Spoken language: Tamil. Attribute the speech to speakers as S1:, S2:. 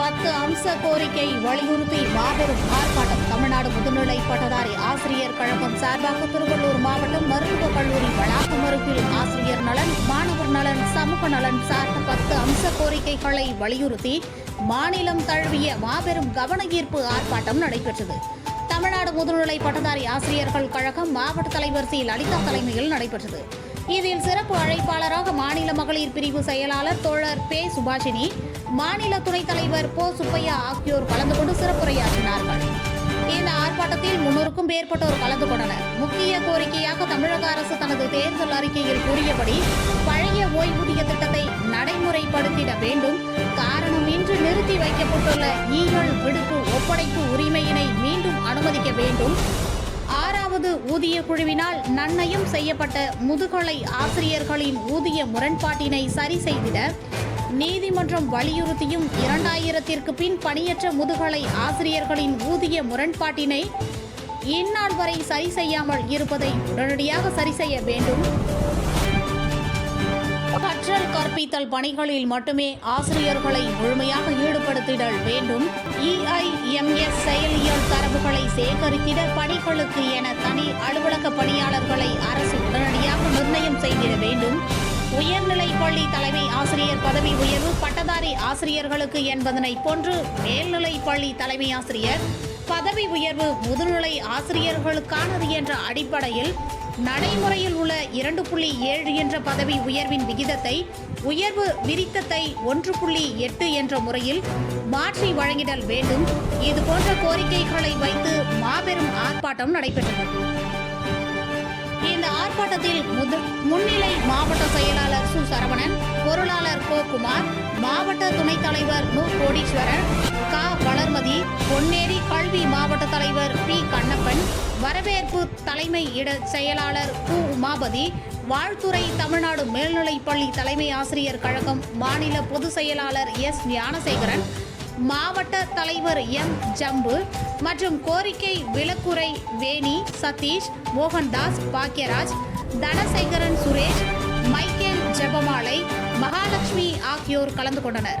S1: பத்து அம்ச கோரிக்கை வலியுறுத்தி மாபெரும் ஆர்ப்பாட்டம். தமிழ்நாடு முதுநிலை பட்டதாரி ஆசிரியர் கழகம் சார்பாக திருவள்ளூர் மாவட்டம் மருத்துவக் கல்லூரி வளாகம் அருகில் ஆசிரியர் நலன் மாணவர் நலன் சமூக நலன் சார்ந்த பத்து அம்ச கோரிக்கைகளை வலியுறுத்தி மாநிலம் தழுவிய மாபெரும் கவன ஈர்ப்பு ஆர்ப்பாட்டம் நடைபெற்றது. தமிழ்நாடு முதுநிலை பட்டதாரி ஆசிரியர்கள் கழகம் மாவட்ட தலைவர் சி. லலிதா தலைமையில் நடைபெற்றது. இதில் சிறப்பு அழைப்பாளராக மாநில மகளிர் பிரிவு செயலாளர் தோழர் பே. சுபாஷினி மாநில துணைத் தலைவர் போ. சுப்பையா ஆகியோர் கலந்து கொண்டு சிறப்புரையாற்றினார்கள். இந்த ஆர்ப்பாட்டத்தில் முன்னூறுக்கும் மேற்பட்டோர் கலந்து கொண்டனர். முக்கிய கோரிக்கையாக தமிழக அரசு தனது தேர்தல் அறிக்கையில் கூறியபடி பழைய ஓய்வூதிய திட்டத்தை நடைமுறைப்படுத்திட வேண்டும். காரணம் இன்று நிறுத்தி வைக்கப்பட்டுள்ள ஈழல் விடுப்பு ஒப்படைப்பு உரிமையினை மீண்டும் அனுமதிக்க வேண்டும். ஆறாவது ஊதிய குழுவினால் நன்னயம் செய்யப்பட்ட முதுகலை ஆசிரியர்களின் ஊதிய முரண்பாட்டினை சரி செய்திட நீதிமன்றம் வலியுறுத்தியும் இரண்டாயிரத்திற்கு பின் பணியற்ற முதுகலை ஆசிரியர்களின் ஊதிய முரண்பாட்டினை இந்நாள் வரை சரி செய்யாமல் இருப்பதை உடனடியாக சரி செய்ய வேண்டும். கற்றல் கற்பித்தல் பணிகளில் மட்டுமே ஆசிரியர்களை முழுமையாக ஈடுபடுத்திடல் வேண்டும். இஐஎம்எஸ் செயலியல் தரவுகளை சேகரித்திட பணிகளுக்கு என தனி அலுவலக பணியாளர்களை அரசு உடனடியாக நிர்ணயம் செய்திட வேண்டும். உயர்நிலை பள்ளி தலைமை ஆசிரியர் பதவி உயர்வு பட்டதாரி ஆசிரியர்களுக்கு என்பதனை போன்று மேல்நிலை பள்ளி தலைமை ஆசிரியர் பதவி உயர்வு முதுநிலை ஆசிரியர்களுக்கானது என்ற அடிப்படையில் நடைமுறையில் உள்ள இரண்டு புள்ளி ஏழு என்ற பதவி உயர்வின் விகிதத்தை உயர்வு விரித்தத்தை ஒன்று புள்ளி எட்டு என்ற முறையில் மாற்றி வழங்கிடல் வேண்டும். இது போன்ற கோரிக்கைகளை வைத்து மாபெரும் ஆர்ப்பாட்டம் நடைபெற்றது. இந்த ஆர்ப்பாட்டத்தில் முன் சரவணன் பொருளாளர் கோ குமார் மாவட்ட துணைத் தலைவர் நு கோடீஸ்வரன் க. வளர்மதி பொன்னேரி கல்வி மாவட்ட தலைவர் பி. கண்ணப்பன் வரவேற்பு தலைமை இட செயலாளர் கு. உமாபதி வாழ்த்துறை தமிழ்நாடு மேல்நிலைப்பள்ளி தலைமை ஆசிரியர் கழகம் மாநில பொதுச் செயலாளர் எஸ். ஞானசேகரன் மாவட்ட தலைவர் எம். ஜம்பு மற்றும் கோரிக்கை விலக்குறை வேணி சதீஷ் மோகன்தாஸ் பாக்யராஜ் தனசேகரன் சுரேஷ் மைக்கேல் மகாலட்சுமி ஆகியோர் கலந்து கொண்டனர்.